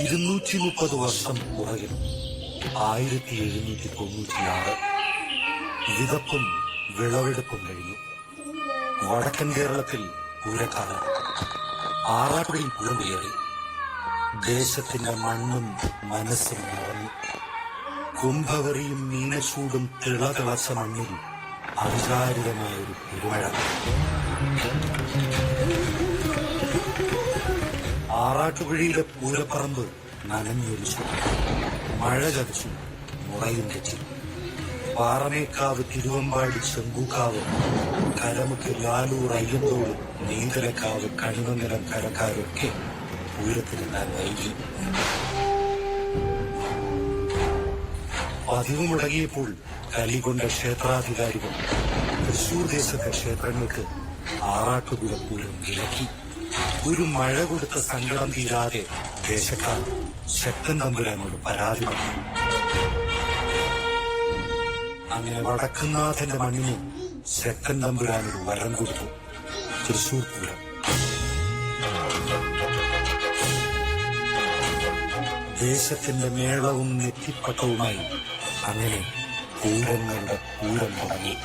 ഇരുന്നൂറ്റി മുപ്പത് വർഷം പുറകിൽ ആയിരത്തി എഴുന്നൂറ്റി തൊണ്ണൂറ്റിയാറ് വിതപ്പും വിളവെടുപ്പും കഴിഞ്ഞു. വടക്കൻ കേരളത്തിൽ പൂരക്കാലം. ആറാട്ടുകളിൽ പൂരം കയറി. ദേശത്തിന്റെ മണ്ണും മനസ്സും നിറഞ്ഞു. കുംഭവറിയും മീനച്ചൂടും തിളതിളച്ച മണ്ണിൽ അവിചാരിതമായ ഒരു പെരുമഴ. ആറാട്ടുപുഴയിലെ പൂരപ്പറമ്പ് നനഞ്ഞൊലിച്ചു മഴ കടിച്ചു മുറയും തെറ്റി. പാറമേക്കാവ് തിരുവമ്പാടി ശംഖുക്കാവ് കരമുക്ക് ലാലൂർ അയ്യന്തോട് നീന്തലക്കാവ് കണിമംഗലം കരക്കാരൊക്കെ പൂരത്തിനെത്താൻ വൈകി. പതിവ് മുടങ്ങിയപ്പോൾ കലികൊണ്ട ക്ഷേത്രാധികാരികൾ തൃശൂർ ദേശത്തെ ക്ഷേത്രങ്ങൾക്ക് ആറാട്ടുപുഴ പൂരം വിലക്കി ഒരു മഴ കൊടുത്ത സങ്കടം തീരാതെ ദേശക്കാർ ശക്തൻ തമ്പുരാനോട് പരാതി അങ്ങനെ വടക്കുന്നാഥന്റെ മണ്ണിന് ശക്തൻ തമ്പുരാനൊരു വരം കൊടുത്തു. തൃശൂർ പൂരം. ദേശത്തിന്റെ മേളവും നെറ്റിപ്പട്ടവുമായി അങ്ങനെ പൂരങ്ങളുടെ പൂരം തുടങ്ങി.